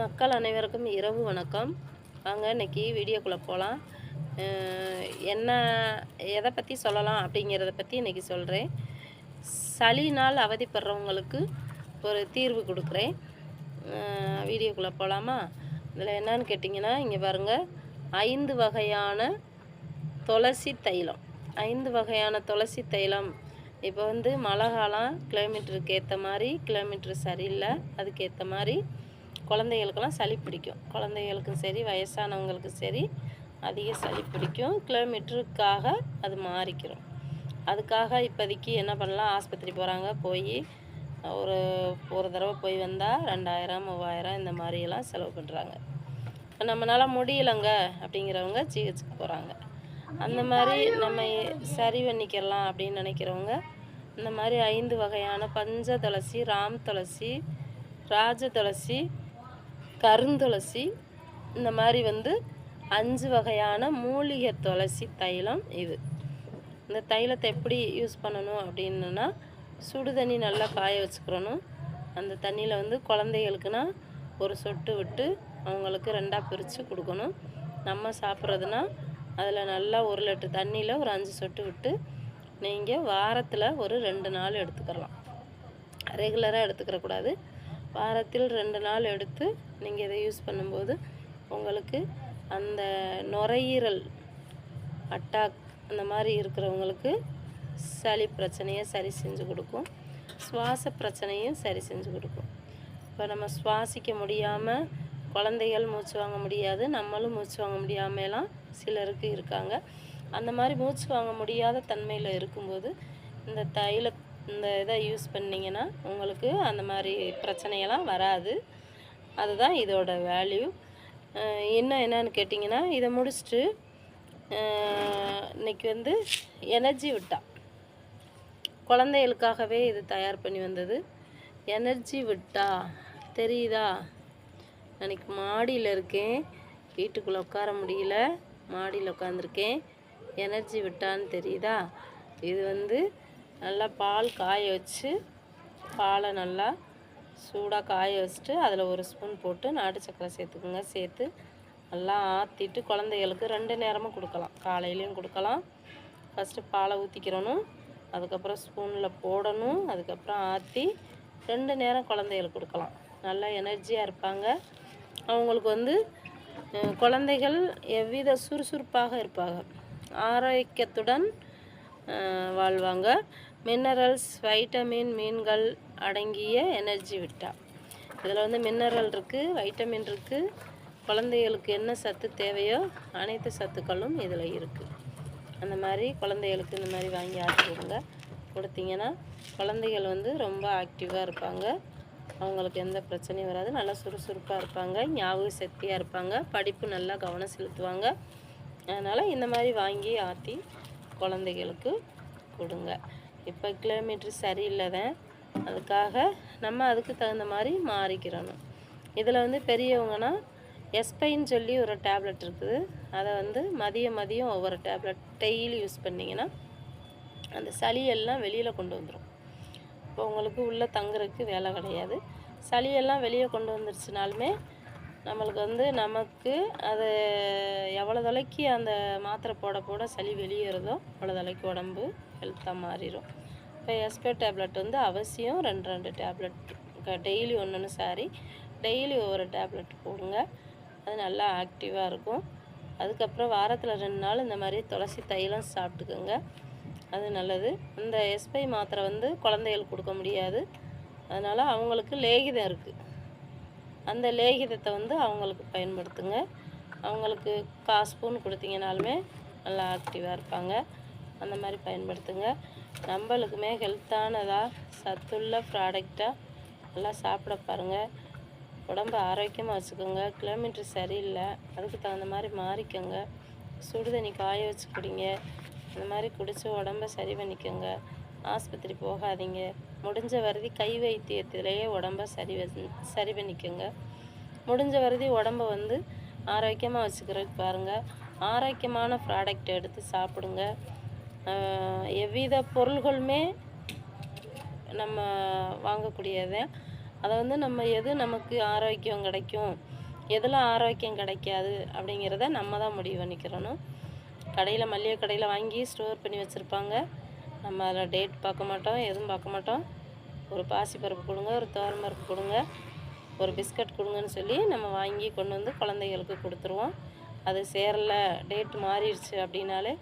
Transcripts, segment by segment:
மக்கள் அனைவருக்கும் இரவு வணக்கம். வாங்க இன்னைக்கு வீடியோக்குள்ளே போகலாம் என்ன எதை பற்றி சொல்லலாம் அப்படிங்கிறத பற்றி இன்றைக்கி சொல்கிறேன் சளினால் அவதிப்படுறவங்களுக்கு ஒரு தீர்வு கொடுக்குறேன். வீடியோக்குள்ளே போகலாமா இதில் என்னன்னு கேட்டிங்கன்னா இங்கே பாருங்கள் ஐந்து வகையான துளசி தைலம். ஐந்து வகையான துளசி தைலம். இப்போ வந்து மழை காலம் கிலோமீட்டருக்கு ஏற்ற மாதிரி கிலோமீட்டர் சரியில்லை அதுக்கேற்ற மாதிரி குழந்தைகளுக்கெல்லாம் சளி பிடிக்கும். குழந்தைகளுக்கும் சரி வயசானவங்களுக்கும் சரி அதிக சளி பிடிக்கும். கிலோமீட்டருக்காக அது மாறிக்கிறோம் அதுக்காக இப்போதைக்கு என்ன பண்ணலாம்? ஆஸ்பத்திரி போகிறாங்க போய் ஒரு ஒரு தடவை போய் வந்தால் ரெண்டாயிரம் மூவாயிரம் இந்த மாதிரியெல்லாம் செலவு பண்ணுறாங்க நம்மளால் முடியலைங்க அப்படிங்கிறவங்க சிகிச்சைக்கு போகிறாங்க அந்த மாதிரி நம்ம சரி பண்ணிக்கலாம் அப்படின்னு நினைக்கிறவங்க இந்த மாதிரி ஐந்து வகையான பஞ்ச துளசி ராம் துளசி ராஜ துளசி கருந்துளசி இந்த மாதிரி வந்து அஞ்சு வகையான மூலிகை துளசி தைலம் இது. இந்த தைலத்தை எப்படி யூஸ் பண்ணணும் அப்படின்னா சுடு தண்ணி நல்லா காய வச்சுக்கிறணும் அந்த தண்ணியில் வந்து குழந்தைகளுக்குனா ஒரு சொட்டு விட்டு அவங்களுக்கு ரெண்டாக பிரித்து கொடுக்கணும். நம்ம சாப்பிட்றதுனா அதில் நல்லா ஒரு லிட்டர் தண்ணியில் ஒரு அஞ்சு சொட்டு விட்டு நீங்கள் வாரத்தில் ஒரு ரெண்டு நாள் எடுத்துக்கலாம். ரெகுலராக எடுத்துக்கிறக்கூடாது. வாரத்தில் ரெண்டு நாள் எடுத்து நீங்கள் இதை யூஸ் பண்ணும்போது உங்களுக்கு அந்த நுரையீரல் அட்டாக் அந்த மாதிரி இருக்கிறவங்களுக்கு சளி பிரச்சனையை சரி செஞ்சு கொடுக்கும். சுவாச பிரச்சனையும் சரி செஞ்சு கொடுக்கும். இப்போ நம்ம சுவாசிக்க முடியாமல் குழந்தைகள் மூச்சு வாங்க முடியாது நம்மளும் மூச்சு வாங்க முடியாமலாம் சிலருக்கு இருக்காங்க. அந்த மாதிரி மூச்சு வாங்க முடியாத தன்மையில் இருக்கும்போது இந்த தைல இந்த இதை யூஸ் பண்ணிங்கன்னா உங்களுக்கு அந்த மாதிரி பிரச்சனையெல்லாம் வராது. அதுதான் இதோட வேல்யூ. இன்னும் என்னன்னு கேட்டிங்கன்னா இதை முடிச்சுட்டு இன்னைக்கு வந்து எனர்ஜி விட்டா. குழந்தைகளுக்காகவே இது தயார் பண்ணி வந்தது. எனர்ஜி விட்டா. தெரியுதா? அன்றைக்கி மாடியில் இருக்கேன். வீட்டுக்குள்ளே உட்கார முடியல. மாடியில் உட்காந்துருக்கேன் எனர்ஜி விட்டான்னு தெரியுதா? இது வந்து நல்லா பால் காய வச்சு பாலை நல்லா சூடாக காய வச்சுட்டு அதில் ஒரு ஸ்பூன் போட்டு நாட்டு சக்கரை சேர்த்துக்குங்க. சேர்த்து நல்லா ஆற்றிட்டு குழந்தைகளுக்கு ரெண்டு நேரமும் கொடுக்கலாம். காலையிலையும் கொடுக்கலாம். ஃபஸ்ட்டு பாலை ஊற்றிக்கிறணும் அதுக்கப்புறம் ஸ்பூனில் போடணும். அதுக்கப்புறம் ஆற்றி ரெண்டு நேரம் குழந்தைகளுக்கு கொடுக்கலாம். நல்லா எனர்ஜியாக இருப்பாங்க. அவங்களுக்கு வந்து குழந்தைகள் எவ்வித சுறுசுறுப்பாக இருப்பாங்க. ஆரோக்கியத்துடன் வாழ்வாங்க. மினரல்ஸ் வைட்டமின் மீன்கள் அடங்கிய எனர்ஜி விட்டா. இதில் வந்து மினரல் இருக்குது வைட்டமின் இருக்குது குழந்தைகளுக்கு என்ன சத்து தேவையோ அனைத்து சத்துக்களும் இதில் இருக்குது அந்த மாதிரி குழந்தைகளுக்கு இந்த மாதிரி வாங்கி ஆக்கி கொடுங்க கொடுத்தீங்கன்னா குழந்தைகள் வந்து ரொம்ப ஆக்டிவாக இருப்பாங்க. அவங்களுக்கு எந்த பிரச்சனையும் வராது. நல்லா சுறுசுறுப்பாக இருப்பாங்க. ஞாபக சக்தியாக இருப்பாங்க. படிப்பு நல்லா கவனம் செலுத்துவாங்க. அதனால் இந்த மாதிரி வாங்கி ஆற்றி குழந்தைகளுக்கு கொடுங்க. இப்போ கிலோமீட்ரு சரியில்லைதான் அதுக்காக நம்ம அதுக்கு தகுந்த மாதிரி மாறிக்கிறணும். இதில் வந்து பெரியவங்கன்னா எஸ்பைன்னு சொல்லி ஒரு டேப்லெட் இருக்குது. அதை வந்து மதியம் மதியம் ஒவ்வொரு டேப்லெட் டெய்லி யூஸ் பண்ணிங்கன்னா அந்த சளியெல்லாம் வெளியில் கொண்டு வந்துடும் இப்போ உங்களுக்கு உள்ளே தங்குறதுக்கு வேலை கிடையாது. சளியெல்லாம் வெளியே கொண்டு வந்துருச்சுனாலுமே நம்மளுக்கு வந்து நமக்கு அது எவ்வளோ தொலைக்கு அந்த மாத்திரை போட போட சளி வெளியேறதோ அவ்வளோ தொலைக்கு உடம்பு ஹெல்த்தாக மாறிடும் இப்போ எஸ்பே டேப்லெட் வந்து அவசியம் ரெண்டு ரெண்டு டேப்லெட். டெய்லி ஒன்று ஒன்று சாரி டெய்லி ஒவ்வொரு டேப்லெட் போடுங்க. அது நல்லா ஆக்டிவாக இருக்கும். அதுக்கப்புறம் வாரத்தில் ரெண்டு நாள் இந்த மாதிரி துளசி தைலம் சாப்பிட்டுக்குங்க. அது நல்லது. இந்த எஸ்பை மாத்திரை வந்து குழந்தைகளுக்கு கொடுக்க முடியாது. அதனால் அவங்களுக்கு லேகிதம் இருக்குது அந்த லேகிதத்தை வந்து அவங்களுக்கு பயன்படுத்துங்க. அவங்களுக்கு காசு ஸ்பூன் கொடுத்தீங்கனாலுமே நல்லா ஆக்டிவாக இருப்பாங்க. அந்த மாதிரி பயன்படுத்துங்க. நம்மளுக்குமே ஹெல்த்தானதாக சத்துள்ள ப்ராடக்டாக நல்லா சாப்பிட பாருங்கள் உடம்பு ஆரோக்கியமாக வச்சுக்கோங்க. கிலோமீட்ரு சரியில்லை. அதுக்கு தகுந்த மாதிரி மாறிக்கோங்க. சுடு தண்ணி காய வச்சு குடிங்க. இந்த மாதிரி குடித்து உடம்ப சரி பண்ணிக்கோங்க. ஆஸ்பத்திரி போகாதீங்க. முடிஞ்ச வருதி கை வைத்தியத்திலேயே உடம்ப சரி சரி பண்ணிக்கோங்க. முடிஞ்ச வருதி உடம்ப வந்து ஆரோக்கியமாக வச்சுக்கிறதுக்கு பாருங்கள் ஆரோக்கியமான ப்ராடக்ட் எடுத்து சாப்பிடுங்க. எவ்வித பொருள்களுமே நம்ம வாங்கக்கூடியதை. அதை வந்து நம்ம எது நமக்கு ஆரோக்கியம் கிடைக்கும் எதில் ஆரோக்கியம் கிடைக்காது அப்படிங்கிறத நம்ம தான் முடிவு பண்ணிக்கிறணும். கடையில் மளிகை கடையில் வாங்கி ஸ்டோர் பண்ணி வச்சுருப்பாங்க. நம்ம அதில் டேட் பார்க்க மாட்டோம் எதுவும் பார்க்க மாட்டோம். ஒரு பாசிப்பருப்பு கொடுங்க ஒரு பருப்பு கொடுங்க ஒரு பிஸ்கட் கொடுங்கன்னு சொல்லி நம்ம வாங்கி கொண்டு வந்து குழந்தைகளுக்கு கொடுத்துருவோம். அது சேரல டேட் மாறிடுச்சு அப்படின்னாலே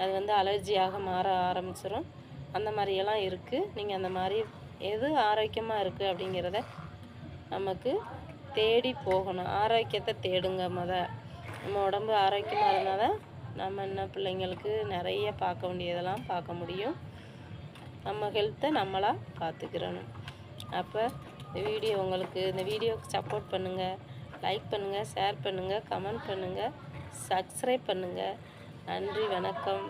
அது வந்து அலர்ஜியாக மாற ஆரம்பிச்சிடும் அந்த மாதிரியெல்லாம் இருக்குது நீங்கள் அந்த மாதிரி எது ஆரோக்கியமாக இருக்குது அப்படிங்கிறத நமக்கு தேடி போகணும். ஆரோக்கியத்தை தேடுங்க முத. நம்ம உடம்பு ஆரோக்கியமாக இருந்தால் தான் நம்ம என்ன பிள்ளைங்களுக்கு நிறைய பார்க்க வேண்டியதெல்லாம் பார்க்க முடியும். நம்ம ஹெல்த்தை நம்மளாக பார்த்துக்கிறணும். அப்போ இந்த வீடியோ உங்களுக்கு இந்த வீடியோவுக்கு சப்போர்ட் பண்ணுங்கள் லைக் பண்ணுங்கள் ஷேர் பண்ணுங்கள் கமெண்ட் பண்ணுங்கள் சப்ஸ்கிரைப் பண்ணுங்கள் நன்றி வணக்கம்.